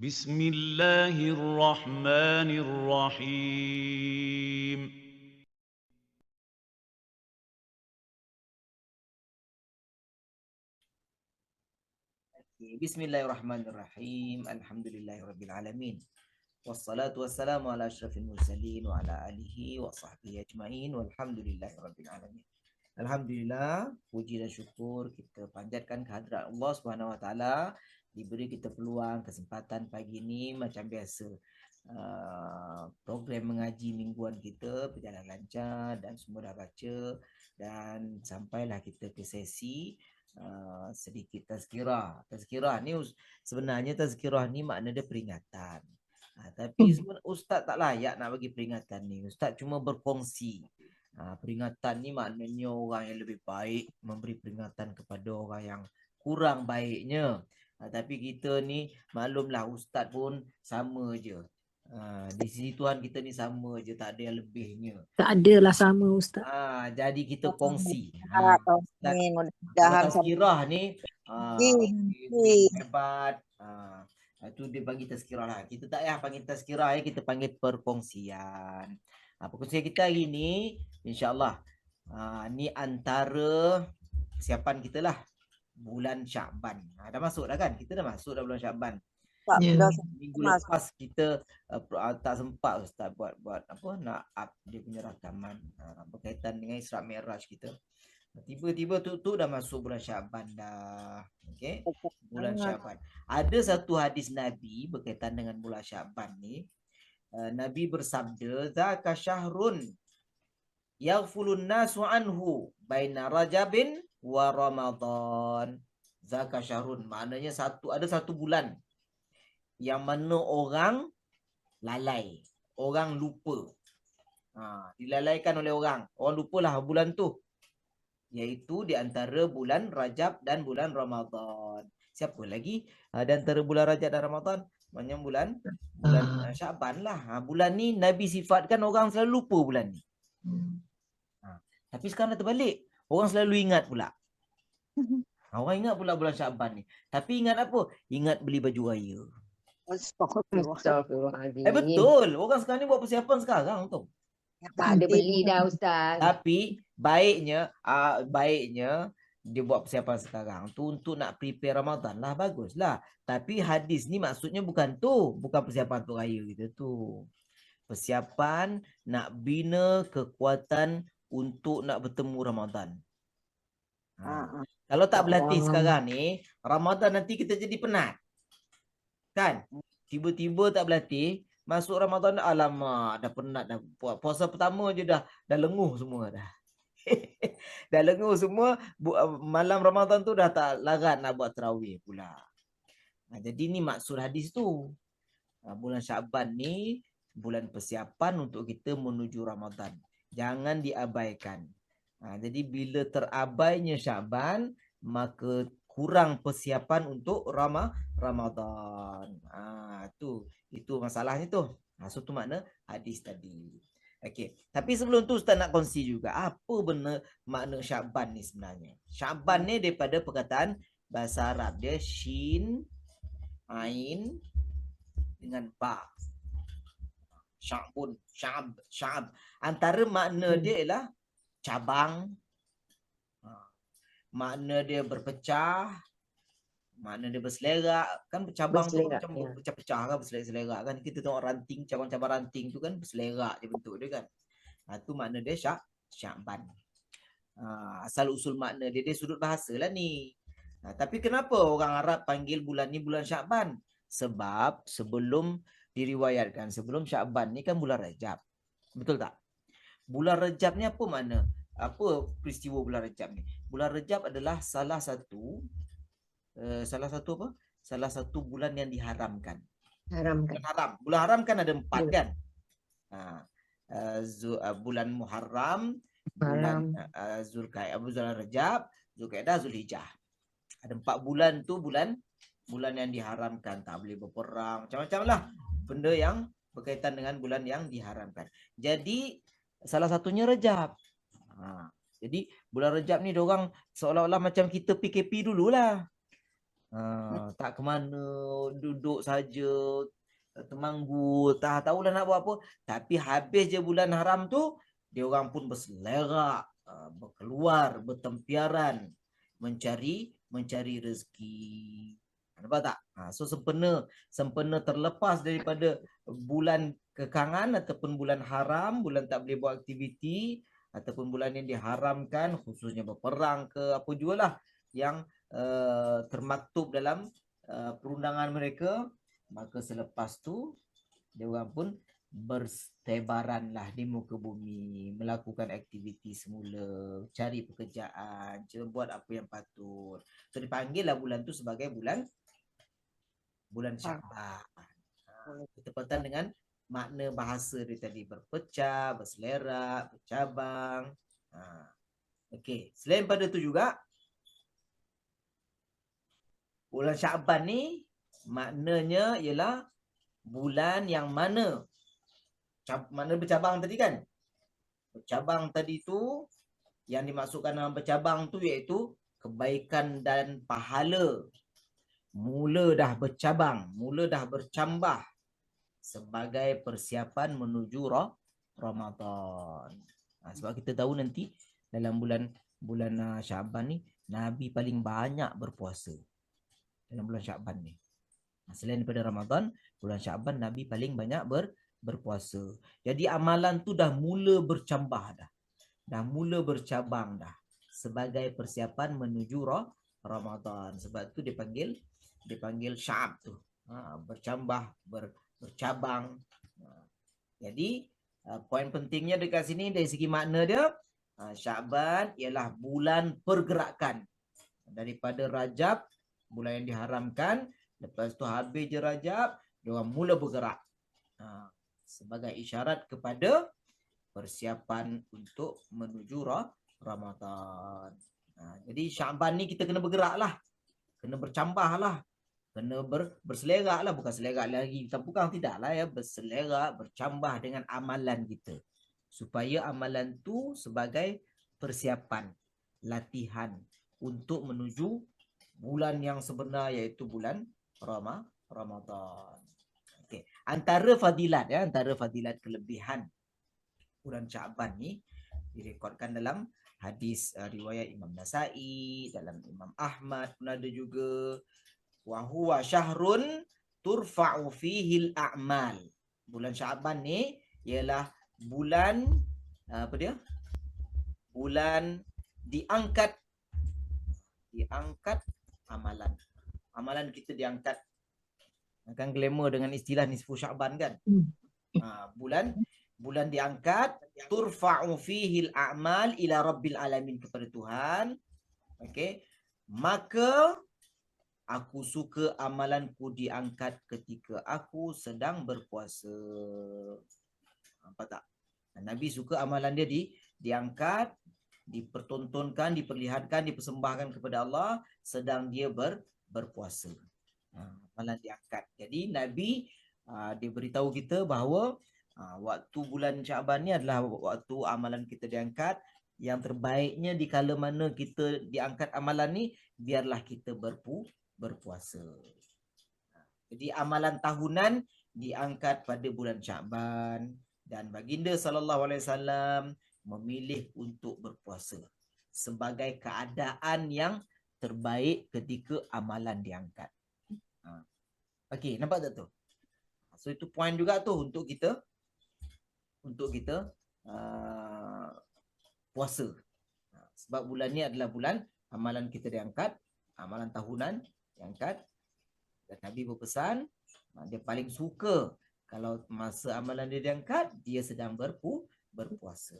بسم الله الرحمن الرحيم. بسم الله الرحمن الرحيم. الحمد لله رب العالمين. والصلاة والسلام على أشرف المرسلين وعلى آله وصحبه أجمعين. والحمد لله رب العالمين. Alhamdulillah, puji dan syukur kita panjatkan kehadirat Allah Subhanahu Wa Taala diberi kita peluang kesempatan pagi ini macam biasa. Uh, program mengaji mingguan kita berjalan lancar dan semua dah baca dan sampailah kita ke sesi uh, sedikit tazkirah. Tazkirah ni sebenarnya tazkirah ni makna dia peringatan. Ha, tapi hmm. sebenarnya ustaz tak layak nak bagi peringatan ni. Ustaz cuma berkongsi. Ha, peringatan ni maknanya orang yang lebih baik memberi peringatan kepada orang yang kurang baiknya. Ha, tapi kita ni maklumlah ustaz pun sama je. Ha, di sisi Tuhan kita ni sama je, tak ada yang lebihnya. Tak adalah sama Ustaz. Ha, jadi kita kongsi. Ha, mudah-mudahan tazkirah ni ha, hebat. Ha, itu dia bagi tazkirah lah. Kita tak payah panggil tazkirah ya, kita panggil perkongsian. Ha, perkongsian kita hari ni, insyaAllah, ha, ni antara persiapan kita lah. Bulan Syakban. Ha, dah masuk dah kan? Kita dah masuk dah bulan Syakban tak yeah. minggu lepas kita uh, tak sempat ustaz buat buat apa nak up dia punya rakaman uh, berkaitan dengan Isra Mi'raj kita. Tiba-tiba tu tu dah masuk bulan Syaban dah. Okey. Bulan Syaban. Ada satu hadis Nabi berkaitan dengan bulan Syaban ni. Uh, Nabi bersabda zaka syahrun yaghfulun nasu anhu baina Rajabin wa Ramadan. Zaka syahrun maknanya satu ada satu bulan yang mana orang lalai, orang lupa. Ha, dilalaikan oleh orang. Orang lupalah bulan tu. Iaitu di antara bulan Rajab dan bulan Ramadan. Siapa lagi? Ha, di antara bulan Rajab dan Ramadan? Banyak bulan bulan uh. Syaban lah. Ha, bulan ni Nabi sifatkan orang selalu lupa bulan ni. Ha, tapi sekarang dah terbalik. Orang selalu ingat pula. Ha, orang ingat pula bulan Syaban ni. Tapi ingat apa? Ingat beli baju raya. Astagfirullahaladzim. Eh betul. Orang sekarang ni buat persiapan sekarang tu. Tak ada beli dah Ustaz. Tapi baiknya, uh, baiknya dia buat persiapan sekarang tu untuk nak prepare Ramadan lah. Baguslah. Tapi hadis ni maksudnya bukan tu. Bukan persiapan tu raya kita tu. Persiapan nak bina kekuatan untuk nak bertemu Ramadan. Ha. Kalau tak berlatih sekarang ni, Ramadan nanti kita jadi penat. Kan? Tiba-tiba tak berlatih, masuk Ramadan alamak dah penat dah puas. Puasa pertama je dah dah lenguh semua dah. dah lenguh semua malam Ramadan tu dah tak larat nak buat tarawih pula. Nah, jadi ni maksud hadis tu. Bulan Syaban ni bulan persiapan untuk kita menuju Ramadan. Jangan diabaikan. Nah, jadi bila terabainya Syaban, maka kurang persiapan untuk Rama Ramadan. Ah tu itu masalahnya tu. Ha so tu makna hadis tadi. Okey. Tapi sebelum tu ustaz nak kongsi juga apa benar makna Syaban ni sebenarnya. Syaban ni daripada perkataan bahasa Arab dia shin ain dengan ba. Syabun, syab, syab. Antara makna hmm. dia ialah cabang. Makna dia berpecah. Makna dia berselerak. Kan cabang tu macam ya. pecah-pecah kan berselerak kan. Kita tengok ranting cabang-cabang ranting tu kan berselerak je bentuk dia kan. Ha, tu makna dia syak syakban ha, asal usul makna dia dia sudut bahasa lah ni. Ha, tapi kenapa orang Arab panggil bulan ni bulan syakban sebab sebelum diriwayatkan sebelum syakban ni kan bulan rajab betul tak bulan rajab ni apa makna apa peristiwa bulan Rejab ni? Bulan Rejab adalah salah satu uh, salah satu apa? Salah satu bulan yang diharamkan. Haramkan. Bulan haram. Bulan haram kan ada empat ya. kan? Ha, uh, zu, uh, bulan Muharram, bulan uh, Zulkaidah, bulan Rejab, Zulkaidah, Zulhijjah. Ada empat bulan tu bulan bulan yang diharamkan, tak boleh berperang, macam-macam lah benda yang berkaitan dengan bulan yang diharamkan. Jadi salah satunya Rejab. Ha. Jadi bulan Rejab ni orang seolah-olah macam kita PKP dululah. Ha, tak ke mana, duduk saja temanggu, tak tahulah nak buat apa. Tapi habis je bulan haram tu, dia orang pun berselerak, uh, berkeluar, bertempiaran mencari mencari rezeki. Nampak tak? Ha, so sempena sempena terlepas daripada bulan kekangan ataupun bulan haram, bulan tak boleh buat aktiviti ataupun bulan yang diharamkan khususnya berperang ke apa jugalah yang uh, termaktub dalam uh, perundangan mereka, maka selepas tu dia orang pun bertebaranlah di muka bumi, melakukan aktiviti semula, cari pekerjaan, cuba buat apa yang patut. So dipanggillah bulan tu sebagai bulan bulan Syaban. Ha, pantang dengan makna bahasa dia tadi berpecah, berselera, bercabang. Ha. Okey, selain pada tu juga bulan Syaban ni maknanya ialah bulan yang mana mana bercabang tadi kan? Bercabang tadi tu yang dimasukkan dalam bercabang tu iaitu kebaikan dan pahala. Mula dah bercabang, mula dah bercambah sebagai persiapan menuju Ramadan. Ha, sebab kita tahu nanti dalam bulan bulan uh, Syaban ni Nabi paling banyak berpuasa dalam bulan Syaban ni. Ha, selain daripada Ramadan, bulan Syaban Nabi paling banyak ber, berpuasa. Jadi amalan tu dah mula bercambah dah. Dah mula bercabang dah. Sebagai persiapan menuju Ramadan. Sebab tu dipanggil dipanggil syab tu. Ha, bercambah, ber, bercabang. Ha, jadi uh, poin pentingnya dekat sini dari segi makna dia. Uh, Syaban ialah bulan pergerakan. Daripada Rajab, bulan yang diharamkan. Lepas tu habis je Rajab, dia mula bergerak. Uh, sebagai isyarat kepada persiapan untuk menuju Ramadan. Ha, jadi Syaban ni kita kena bergerak lah. Kena bercambah lah. Kena ber, berselerak lah. Bukan selerak lagi. Bukan tidak lah ya. Berselerak, bercambah dengan amalan kita. Supaya amalan tu sebagai persiapan. Latihan. Untuk menuju bulan yang sebenar iaitu bulan Ramadan. Okey, antara fadilat ya, antara fadilat kelebihan bulan Syaban ni direkodkan dalam hadis uh, riwayat Imam Nasai, dalam Imam Ahmad pun ada juga wa huwa syahrun turfa'u fihi al-a'mal. Bulan Syaban ni ialah bulan uh, apa dia? Bulan diangkat diangkat amalan. Amalan kita diangkat akan glamour dengan istilah nisfu Syaban kan. Ha, bulan bulan diangkat turfa'u fihi al-a'mal ila rabbil alamin kepada Tuhan. Okey. Maka aku suka amalanku diangkat ketika aku sedang berpuasa. Apa tak? Nabi suka amalan dia di diangkat, dipertontonkan, diperlihatkan, dipersembahkan kepada Allah sedang dia ber, berpuasa. Ha, malah diangkat. Jadi Nabi uh, dia beritahu kita bahawa uh, waktu bulan Syaban ni adalah waktu amalan kita diangkat. Yang terbaiknya di kala mana kita diangkat amalan ni biarlah kita berpu berpuasa. Jadi amalan tahunan diangkat pada bulan Syaban dan baginda sallallahu alaihi wasallam memilih untuk berpuasa sebagai keadaan yang terbaik ketika amalan diangkat. Ha. Okey, nampak tak tu? So itu point juga tu untuk kita untuk kita uh, puasa. Ha. Sebab bulan ni adalah bulan amalan kita diangkat, amalan tahunan diangkat. Dan Nabi berpesan, ha, dia paling suka kalau masa amalan dia diangkat, dia sedang berpu berpuasa.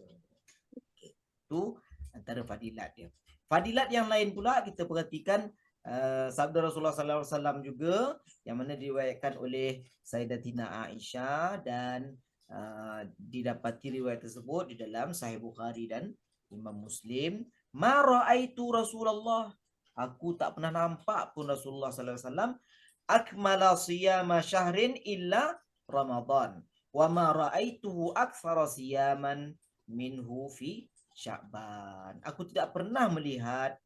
Okay. Itu antara fadilat dia. Fadilat yang lain pula kita perhatikan uh, sabda Rasulullah sallallahu alaihi wasallam juga yang mana diriwayatkan oleh Sayyidatina Aisyah dan uh, didapati riwayat tersebut di dalam Sahih Bukhari dan Imam Muslim ma raaitu Rasulullah aku tak pernah nampak pun Rasulullah sallallahu alaihi wasallam akmala siyama syahrin illa Ramadan wa ma raaituhu aktsara siyaman minhu fi Sya'ban. Aku tidak pernah melihat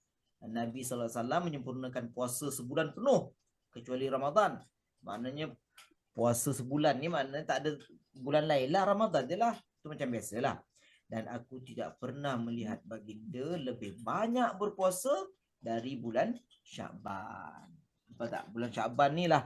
Nabi SAW menyempurnakan puasa sebulan penuh kecuali Ramadan. Maknanya puasa sebulan ni maknanya tak ada bulan lain lah Ramadan je lah. Itu macam biasa lah. Dan aku tidak pernah melihat baginda lebih banyak berpuasa dari bulan Syaban. Nampak tak? Bulan Syaban ni lah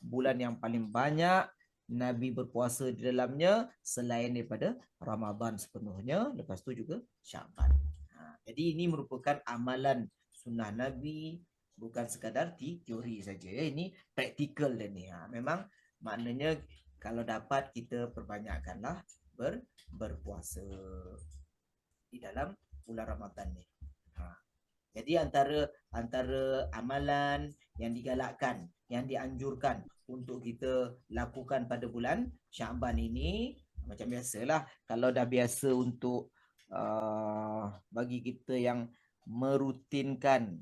bulan yang paling banyak Nabi berpuasa di dalamnya selain daripada Ramadan sepenuhnya. Lepas tu juga Syaban. Ha, jadi ini merupakan amalan sunnah Nabi bukan sekadar teori saja. Ya. Ini praktikal dan ni. Ha, memang maknanya kalau dapat kita perbanyakkanlah ber, berpuasa di dalam bulan Ramadan ni. Ha. Jadi antara antara amalan yang digalakkan, yang dianjurkan untuk kita lakukan pada bulan Syaban ini macam biasalah kalau dah biasa untuk uh, bagi kita yang merutinkan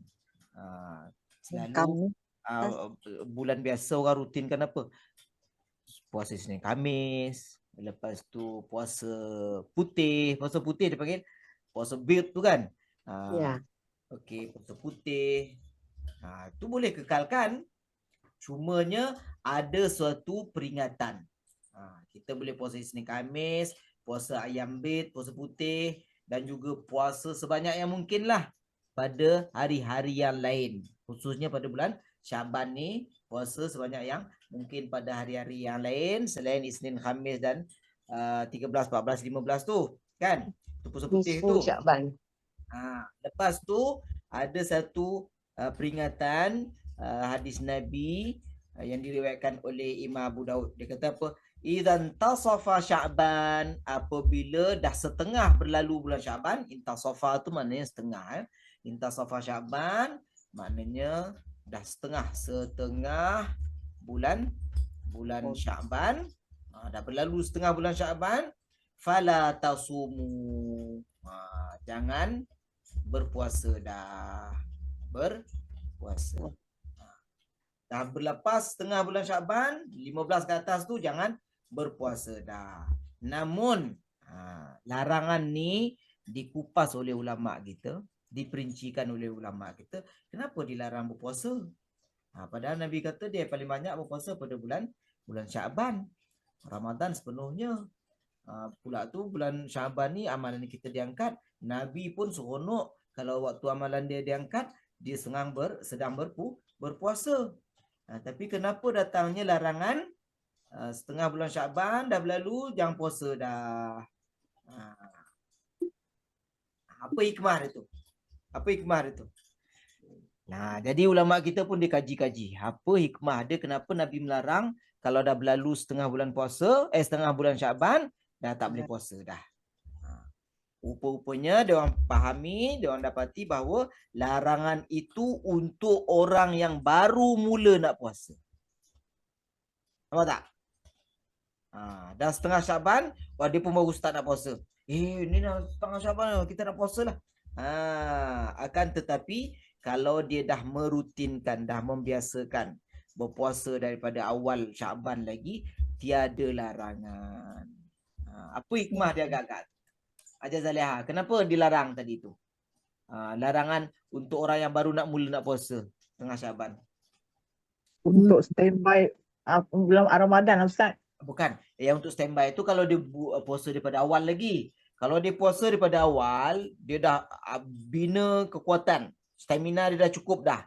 uh, selalu uh, bulan biasa orang rutinkan apa puasa Senin Kamis lepas tu puasa putih puasa putih dia panggil puasa beard tu kan uh, ya yeah. okey puasa putih uh, tu boleh kekalkan Cumanya ada suatu peringatan. Ha, kita boleh puasa Isnin Kamis, puasa ayam bit, puasa putih dan juga puasa sebanyak yang mungkin lah pada hari-hari yang lain. Khususnya pada bulan Syaban ni, puasa sebanyak yang mungkin pada hari-hari yang lain selain Isnin Khamis dan uh, 13, 14, 15 tu. Kan? Tu puasa putih tu. Syaban. Ha, lepas tu ada satu uh, peringatan uh, hadis Nabi uh, yang diriwayatkan oleh Imam Abu Daud. Dia kata apa? Idzan tasafa Sya'ban apabila dah setengah berlalu bulan Sya'ban, intasafa tu maknanya setengah eh. Intasafa Sya'ban maknanya dah setengah setengah bulan bulan oh. Sya'ban. Ha, dah berlalu setengah bulan Sya'ban, fala tasumu. Ha, jangan berpuasa dah. Berpuasa. Dah berlepas setengah bulan Syaban, 15 ke atas tu jangan berpuasa dah. Namun ha, larangan ni dikupas oleh ulama kita, diperincikan oleh ulama kita, kenapa dilarang berpuasa? Ha, padahal Nabi kata dia paling banyak berpuasa pada bulan bulan Syaban. Ramadan sepenuhnya. Ha, pula tu bulan Syaban ni amalan kita diangkat, Nabi pun seronok kalau waktu amalan dia diangkat, dia sedang ber, sedang berpu, berpuasa. Ha, tapi kenapa datangnya larangan uh, setengah bulan Syaban dah berlalu jangan puasa dah. Ha. Apa hikmah itu? Apa hikmah itu? Nah, jadi ulama kita pun dikaji-kaji. Apa hikmah dia kenapa Nabi melarang kalau dah berlalu setengah bulan puasa, eh setengah bulan Syaban dah tak boleh puasa dah. Rupa-rupanya dia orang fahami, dia orang dapati bahawa larangan itu untuk orang yang baru mula nak puasa. Nampak tak? Ha, dah setengah Syaban, wah dia pun baru start nak puasa. Eh, ni dah setengah Syaban kita nak puasa lah. Ha, akan tetapi kalau dia dah merutinkan, dah membiasakan berpuasa daripada awal Syaban lagi, tiada larangan. Ha, apa hikmah dia agak-agak? Ajar Zaliha. Kenapa dilarang tadi tu? Uh, larangan untuk orang yang baru nak mula nak puasa tengah Syaban. Untuk standby uh, bulan Ramadan lah, Ustaz. Bukan. Yang untuk standby tu kalau dia puasa daripada awal lagi. Kalau dia puasa daripada awal, dia dah uh, bina kekuatan. Stamina dia dah cukup dah.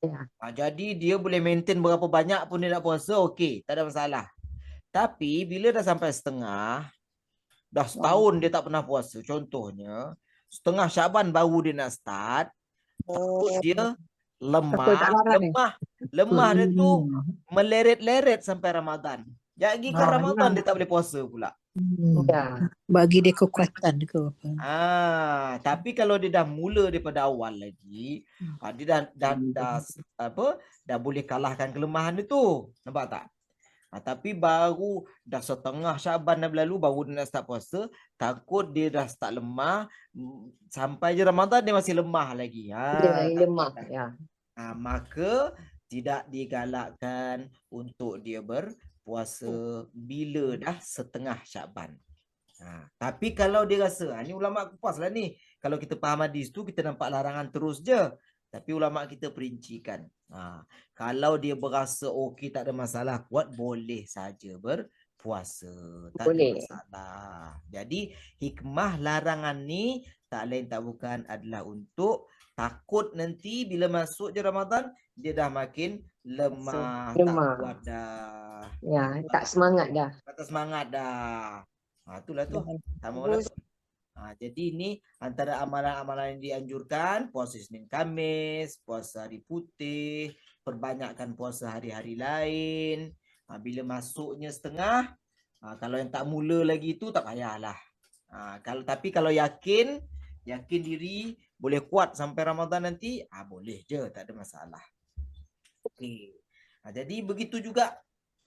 Ya. Uh, jadi dia boleh maintain berapa banyak pun dia nak puasa, okey. Tak ada masalah. Tapi bila dah sampai setengah, Dah setahun dia tak pernah puasa. Contohnya, setengah Syaban baru dia nak start. Oh. Dia lemah, lemah. Lemah dia tu hmm. meleret-leret sampai Ramadan. Jadi kan Ramadan dia tak boleh puasa pula. Hmm. Ya. Bagi dia kekuatan ke apa. Ah, tapi kalau dia dah mula daripada awal lagi, hmm. ah, dia dah, dah, dah, dah, apa, dah boleh kalahkan kelemahan dia tu. Nampak tak? Ha, tapi baru dah setengah Syaban dah berlalu baru dia nak start puasa, takut dia dah start lemah sampai je Ramadan dia masih lemah lagi. Ha, dia lemah ya. Ha, maka tidak digalakkan untuk dia berpuasa bila dah setengah Syaban. Ha, tapi kalau dia rasa, ha, ni ulama kupas lah ni. Kalau kita faham hadis tu, kita nampak larangan terus je. Tapi ulama kita perincikan. Ha, kalau dia berasa okey tak ada masalah kuat, boleh saja berpuasa. Tak Boleh. ada masalah. Jadi hikmah larangan ni tak lain tak bukan adalah untuk takut nanti bila masuk je Ramadan, dia dah makin lemah, lemah. tak kuat dah. Ya, tak semangat dah. Kata semangat dah. Ha, itulah tu. Sama lah tu. Ha, jadi ni antara amalan-amalan yang dianjurkan puasa Senin Kamis, puasa hari putih, perbanyakkan puasa hari-hari lain. Ha, bila masuknya setengah, ha, kalau yang tak mula lagi tu tak payahlah. Ha, kalau tapi kalau yakin, yakin diri boleh kuat sampai Ramadan nanti, ah ha, boleh je, tak ada masalah. Okey. Ha, jadi begitu juga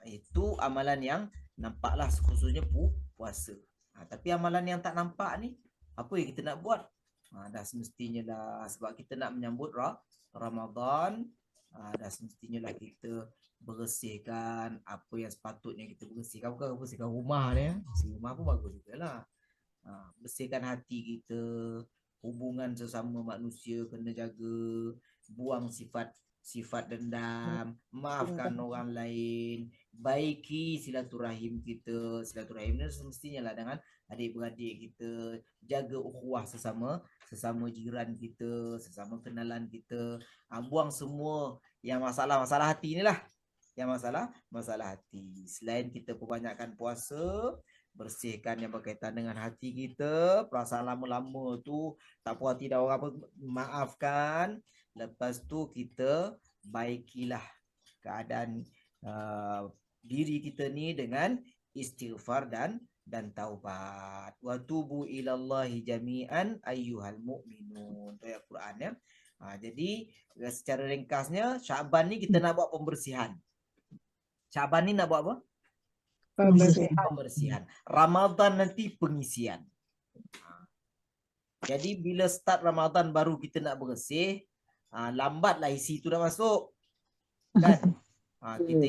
itu amalan yang nampaklah khususnya pu puasa. Ha, tapi amalan yang tak nampak ni apa yang kita nak buat? Ha, dah semestinya lah sebab kita nak menyambut ra Ramadan. Ha, dah semestinya lah kita bersihkan apa yang sepatutnya kita bersihkan. Bukan bersihkan rumah ni. ya. Bersih rumah pun bagus juga lah. Ha, bersihkan hati kita. Hubungan sesama manusia kena jaga. Buang sifat sifat dendam. Maafkan orang lain baiki silaturahim kita. Silaturahim ni semestinya lah dengan adik-beradik kita. Jaga ukhuwah sesama sesama jiran kita sesama kenalan kita. Ha, buang semua yang masalah-masalah hati ni lah. Yang masalah masalah hati. Selain kita perbanyakkan puasa bersihkan yang berkaitan dengan hati kita. Perasaan lama-lama tu tak puas hati dah orang apa maafkan lepas tu kita baikilah keadaan uh, diri kita ni dengan istighfar dan dan taubat. Wa tubu ilallahi jami'an ayyuhal mu'minun. Tu ayat Quran ya. Ha, jadi eh, secara ringkasnya Syaban ni kita nak buat pembersihan. Syaban ni nak buat apa? Pembersihan. Ramadan nanti pengisian. Ha. Jadi bila start Ramadan baru kita nak bersih, ha, lambatlah isi tu dah masuk. Kan? Ha, kita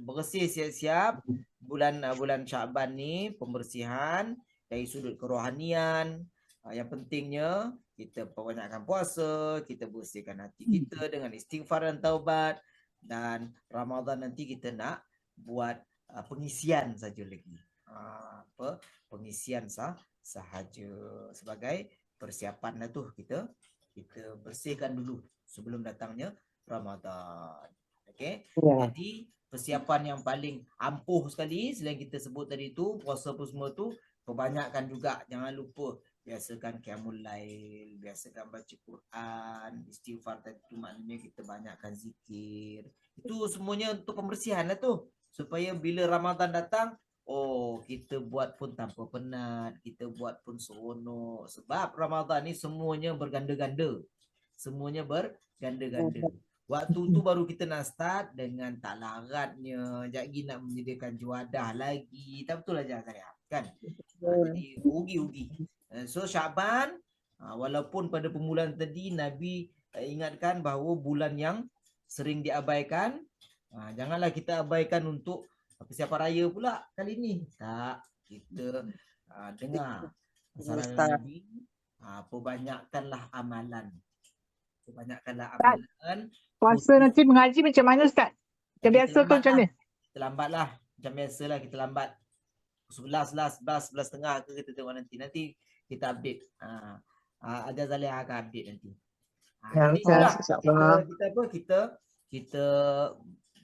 bersih siap-siap bulan uh, bulan Syaban ni pembersihan dari sudut kerohanian. Ha, yang pentingnya kita perbanyakkan puasa, kita bersihkan hati kita dengan istighfar dan taubat dan Ramadan nanti kita nak buat uh, pengisian saja lagi. Ha, apa? Pengisian sah sahaja sebagai persiapan lah tu kita kita bersihkan dulu sebelum datangnya Ramadan. Okey. Ya. Jadi persiapan yang paling ampuh sekali selain kita sebut tadi tu puasa apa semua tu perbanyakkan juga jangan lupa biasakan qiyamul lail, biasakan baca Quran, istighfar tadi tu maknanya kita banyakkan zikir. Itu semuanya untuk pembersihan lah tu. Supaya bila Ramadan datang, oh kita buat pun tanpa penat, kita buat pun seronok. Sebab Ramadan ni semuanya berganda-ganda. Semuanya berganda-ganda. Waktu tu baru kita nak start dengan tak laratnya. Sekejap lagi nak menyediakan juadah lagi. Tak betul lah Jan saya. Kan? Ha, jadi rugi-rugi. Eh, So Syaban, ha, walaupun pada permulaan tadi Nabi eh, ingatkan bahawa bulan yang sering diabaikan. ha, Janganlah kita abaikan untuk persiapan raya pula kali ni. Tak. Kita ha, dengar. Saran Ustaz. Nabi. Ha, perbanyakkanlah amalan. Perbanyakkanlah amalan. Puasa nanti mengaji macam mana Ustaz? Macam Kita biasa ke macam lah. mana? Kita lambat lah. Macam biasa lah kita lambat. 11, 11, 11, 11 tengah ke kita tengok nanti. Nanti kita update. Ha. Ha, ada Zalih akan update nanti. Ha, Ya, betul. InsyaAllah. Kita, kita apa? Kita kita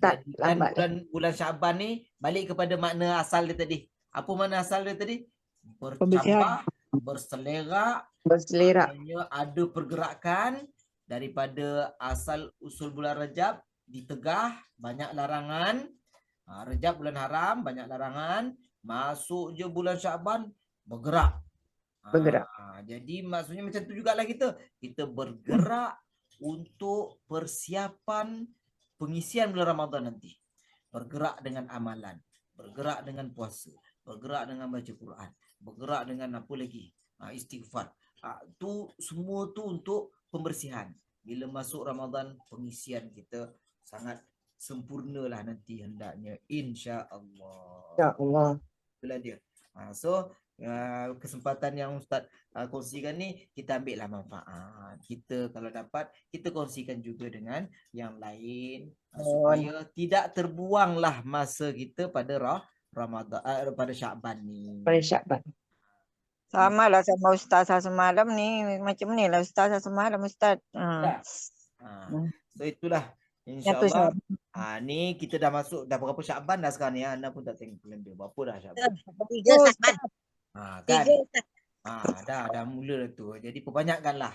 Tak jadikan lambat. bulan bulan Syaban ni balik kepada makna asal dia tadi. Apa makna asal dia tadi? Berselerak, Berselerak. Maknanya ada pergerakan daripada asal usul bulan Rajab ditegah banyak larangan. Ha, Rajab bulan haram banyak larangan. Masuk je bulan Syaban bergerak. Ha, Bergerak. jadi maksudnya macam tu jugalah kita. Kita bergerak untuk persiapan pengisian bulan Ramadan nanti. Bergerak dengan amalan, bergerak dengan puasa, bergerak dengan baca Quran, bergerak dengan apa lagi? Ha, istighfar. Ha, tu semua tu untuk pembersihan. Bila masuk Ramadan, pengisian kita sangat sempurnalah nanti hendaknya insya-Allah. Ya Allah. Itulah dia. Ha, so uh, kesempatan yang Ustaz uh, kongsikan ni kita ambil lah manfaat. Kita kalau dapat kita kongsikan juga dengan yang lain uh, supaya tidak terbuanglah masa kita pada rah Ramadan uh, pada Syaban ni. Pada Syaban. Sama lah sama Ustazah semalam ni. Macam ni lah Ustazah semalam Ustaz. Hmm. Ha, so itulah insyaallah. Ha, ni kita dah masuk dah berapa Syaban dah sekarang ni ha? Anda pun tak tengok kalender. Berapa dah Syaban? Tiga Ustaz. Ha, kan? Tiga Ustaz. Ha, dah dah mula dah tu. Jadi perbanyakkanlah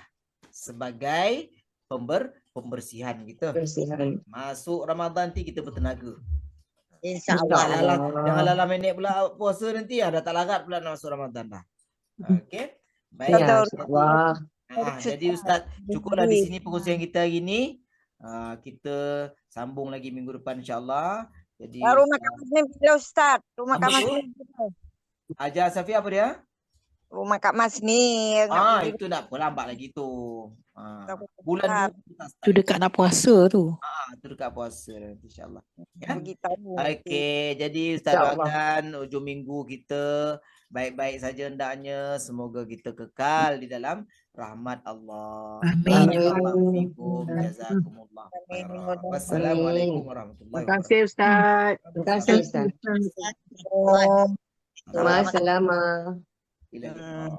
sebagai pember pembersihan kita. Bersihan. Masuk Ramadan nanti kita bertenaga. InsyaAllah. Jangan lalah minit pula puasa nanti ah dah tak larat pula nak masuk Ramadan dah. Okey. Baik. Ya. Allah. Ah, jadi Ustaz cukuplah di sini perkongsian kita hari ni. Ah, kita sambung lagi minggu depan insya-Allah. Jadi Ya, rumah Kak Masni bila Ustaz? Rumah Kak bila? Ajar Safi apa dia? Rumah Kak Masni. Ah, itu nak apa lambat lagi tu. Ah, bulan start. Tu dekat nak puasa tu. Ah, tu dekat puasa nanti insya-Allah. Ya. Beritahu. Okey, jadi Ustaz doakan hujung minggu kita baik-baik saja hendaknya. Semoga kita kekal di dalam rahmat Allah. Amin. Barakallahu fikum. Amin. Jazakumullah Amin. khairan. Wassalamualaikum warahmatullahi Terima kasih Ustaz. Terima kasih Ustaz. Wabarakatuh. Masalamah. Ila liqa.